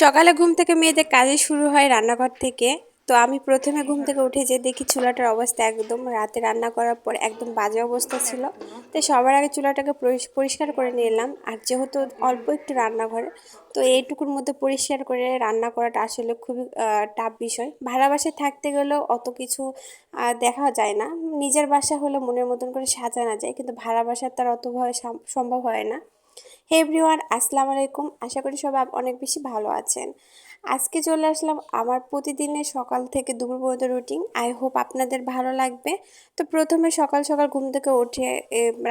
সকালে ঘুম থেকে মেয়েদের কাজে শুরু হয় রান্নাঘর থেকে। তো আমি প্রথমে ঘুম থেকে উঠে যে দেখি চুলাটার অবস্থা একদম রাতে রান্না করার পর একদম বাজে অবস্থা ছিল। তো সবার আগে চুলাটাকে পরিষ- পরিষ্কার করে নিলাম। আর যেহেতু অল্প একটু রান্নাঘরে, তো এইটুকুর মধ্যে পরিষ্কার করে রান্না করাটা আসলে খুবই টাফ বিষয়। ভাড়া বাসায় থাকতে গেলেও অত কিছু দেখা যায় না। নিজের বাসা হলে মনের মতন করে সাজানো যায়, কিন্তু ভাড়া বাসার তার অতভাবে সাম- সম্ভব হয় না। হে এভরিওয়ান আসসালামু আলাইকুম। আশা করি সবাই অনেক বেশি ভালো আছেন। আজকে চলে আসলাম আমার প্রতিদিনের সকাল থেকে দুপুর পর্যন্ত রুটিন আই হোপ আপনাদের ভালো লাগবে। তো প্রথমে সকাল সকাল ঘুম থেকে উঠে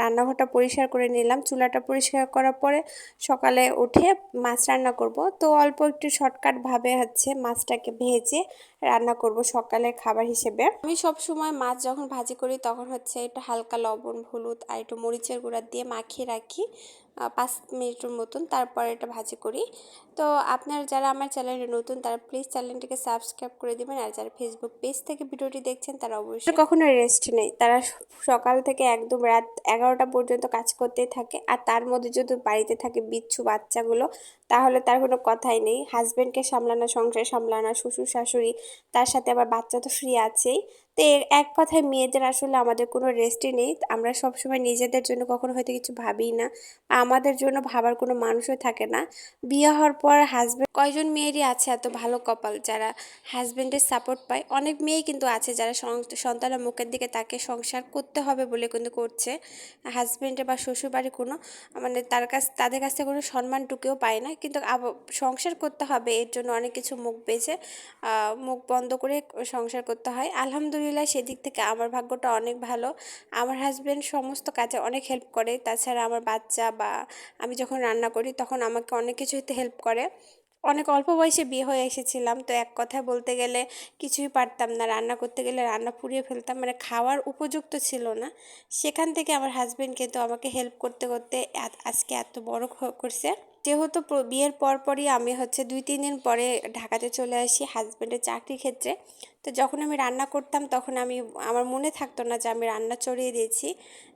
রান্নাঘরটা পরিষ্কার করে নিলাম। চুলাটা পরিষ্কার করার পরে সকালে উঠে মাছ রান্না করব। তো অল্প একটু শর্টকাটভাবে হচ্ছে মাছটাকে ভেজে রান্না করব সকালের খাবার হিসেবে। আমি সব সময় মাছ যখন ভাজি করি তখন হচ্ছে একটু হালকা লবণ, হলুদ আর একটু মরিচের গুঁড়া দিয়ে মাখিয়ে রাখি। পাঁচ মিনিটের মতন তারপর এটা ভাজি করি। তো আপনারা যারা আমার চ্যানেলে নতুন তারা প্লিজ চ্যানেলটিকে সাবস্ক্রাইব করে দিবেন আর যারা ফেসবুক পেজ থেকে ভিডিওটি দেখছেন তারা অবশ্যই কখনো রেস্ট নেই। তারা সকাল থেকে একদম রাত এগারোটা পর্যন্ত কাজ করতেই থাকে আর তার মধ্যে যদি বাড়িতে থাকে বিচ্ছু বাচ্চাগুলো তাহলে তার কোনো কথাই নেই। হাজব্যান্ডকে সামলানো, সংসার সামলানো, শ্বশুর শাশুড়ি তার সাথে আবার বাচ্চা তো ফ্রি আছেই। তো এর এক কথায় মেয়েদের আসলে আমাদের কোনো রেস্টই নেই। আমরা সবসময় নিজেদের জন্য কখনো হয়তো কিছু ভাবিই না। আমাদের জন্য ভাবার কোনো মানুষই থাকে না। বিয়ে হওয়ার পর হাজব্যান্ড কয়জন মেয়েরই আছে এত ভালো কপাল যারা হাজব্যান্ডের সাপোর্ট পায়। অনেক মেয়েই কিন্তু আছে যারা সন্তানের মুখের দিকে তাকে সংসার করতে হবে বলে কিন্তু করছে। হাজব্যান্ডে বা শ্বশুরবাড়ি কোনো মানে তার কাছ, তাদের কাছ থেকে কোনো সম্মানটুকুও পায় না। কিন্তু সংসার করতে হবে, এর জন্য অনেক কিছু মুখ বেঁচে মুখ বন্ধ করে সংসার করতে হয়। আলহামদুলিল্লাহ সেদিক থেকে আমার ভাগ্যটা অনেক ভালো। আমার হাজব্যান্ড সমস্ত কাজে অনেক হেল্প করে। তাছাড়া আমার বাচ্চা বা আমি যখন রান্না করি তখন আমাকে অনেক কিছুতে হেল্প করে। অনেক অল্প বয়সে বিয়ে হয়ে এসেছিলাম। তো এক কথায় বলতে গেলে কিছুই পারতাম না। রান্না করতে গেলে রান্না পুড়িয়ে ফেলতাম। মানে খাওয়ার উপযুক্ত ছিল না। সেখান থেকে আমার হাজব্যান্ড কিন্তু আমাকে হেল্প করতে করতে আজকে এত বড় করছে। যেহেতু বিয়ের পরপরই আমি হচ্ছে দুই, তিন দিন পরে ঢাকাতে চলে আসি হাজব্যান্ডের চাকরির ক্ষেত্রে। তো যখন আমি রান্না করতাম তখন আমি, আমার মনে থাকতো না যে আমি রান্না চড়িয়ে দিয়েছি।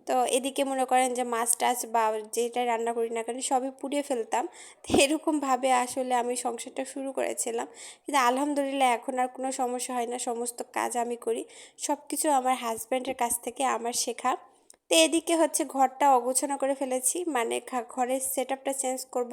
তো এদিকে মনে করেন যে মাছ টাছ বা যেটাই রান্না করি না কেন সবই পুড়িয়ে ফেলতাম। তো এরকমভাবে আসলে আমি সংসারটা শুরু করেছিলাম। কিন্তু আলহামদুলিল্লাহ এখন আর কোনো সমস্যা হয় না। সমস্ত কাজ আমি করি। সব কিছু আমার হাজব্যান্ডের কাছ থেকে আমার শেখা। তো এদিকে হচ্ছে ঘরটা অগোছালো করে ফেলেছি। মানে ঘরের সেট আপটা চেঞ্জ করব।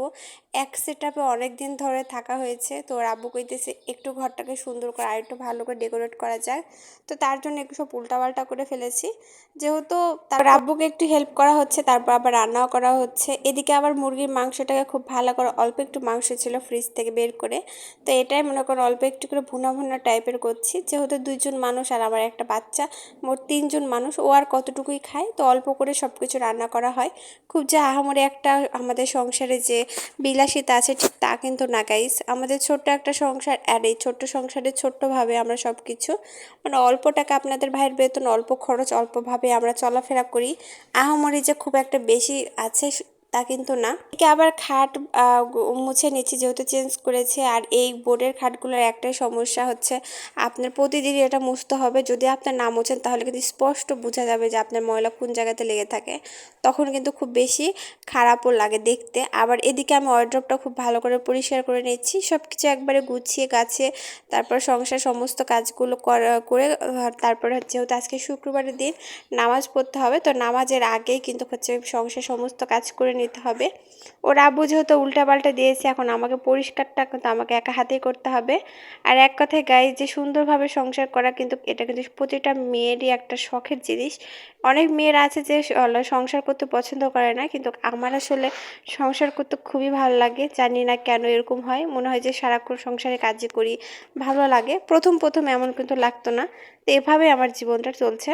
এক সেট আপে অনেক দিন ধরে থাকা হয়েছে। তো আব্বু কইতেছে, একটু ঘরটাকে সুন্দর করে আর একটু ভালো করে ডেকোরেট করা যায়। তো তার জন্য একটু সব উল্টাপাল্টা করে ফেলেছি। যেহেতু তার আব্বুকে একটু হেল্প করা হচ্ছে, তারপর আবার রান্নাও করা হচ্ছে। এদিকে আবার মুরগির মাংসটাকে খুব ভালো করে অল্প একটু মাংস ছিল ফ্রিজ থেকে বের করে। তো এটাই মনে করো অল্প একটু করে ভুনা ভুনা টাইপের করছি। যেহেতু দুইজন মানুষ আর আমার একটা বাচ্চা, মোট তিনজন মানুষ, ও আর কতটুকুই খায়? তো অল্প করে সব কিছু রান্না করা হয়। খুব যে আহামরি একটা আমাদের সংসারে যে বিলাসিতা আছে ঠিক তা কিন্তু না গাইস আমাদের ছোট্ট একটা সংসার, আর এই ছোট্ট সংসারে ছোট্টভাবে আমরা সব কিছু মানে অল্প টাকা আপনাদের ভাইয়ের বেতন, অল্প খরচ, অল্পভাবে আমরা চলাফেরা করি। আহামরি যে খুব একটা বেশি আছে তা কিন্তু না। একে আবার খাট মুছে নিচ্ছি যেহেতু চেঞ্জ করেছে। আর এই বোর্ডের খাটগুলোর একটাই সমস্যা হচ্ছে, আপনার প্রতিদিনই এটা মুছতে হবে। যদি আপনার না মোছেন, তাহলে কিন্তু স্পষ্ট বোঝা যাবে যে আপনার ময়লা কোন জায়গাতে লেগে থাকে। তখন কিন্তু খুব বেশি খারাপও লাগে দেখতে। আবার এদিকে আমি ওয়ার্ড্রপটা খুব ভালো করে পরিষ্কার করে নিচ্ছি। সব কিছু একবারে গুছিয়ে গাছে, তারপর সংসার সমস্ত কাজগুলো করা- তারপরে যেহেতু আজকে শুক্রবারের দিন নামাজ পড়তে হবে, তো নামাজের আগেই কিন্তু হচ্ছে সংসার সমস্ত কাজ করে নিতে হবে। ওর আব্বু যেহেতু উল্টাপাল্টা দিয়েছে, এখন আমাকে পরিষ্কারটা কিন্তু আমাকে একা হাতেই করতে হবে। আর এক কথায় গায়ে যে সুন্দরভাবে সংসার করা কিন্তু, এটা কিন্তু প্রতিটা মেয়েরই একটা শখের জিনিস। অনেক মেয়েরা আছে যে সংসার করতে পছন্দ করে না, কিন্তু আমার আসলে সংসার করতে খুবই ভালো লাগে। জানি না কেন এরকম হয়। মনে হয় যে সারাক্ষণ সংসারে কাজই করি, ভালো লাগে। প্রথম প্রথম এমন কিন্তু লাগতো না। তো এভাবে আমার জীবনটা চলছে।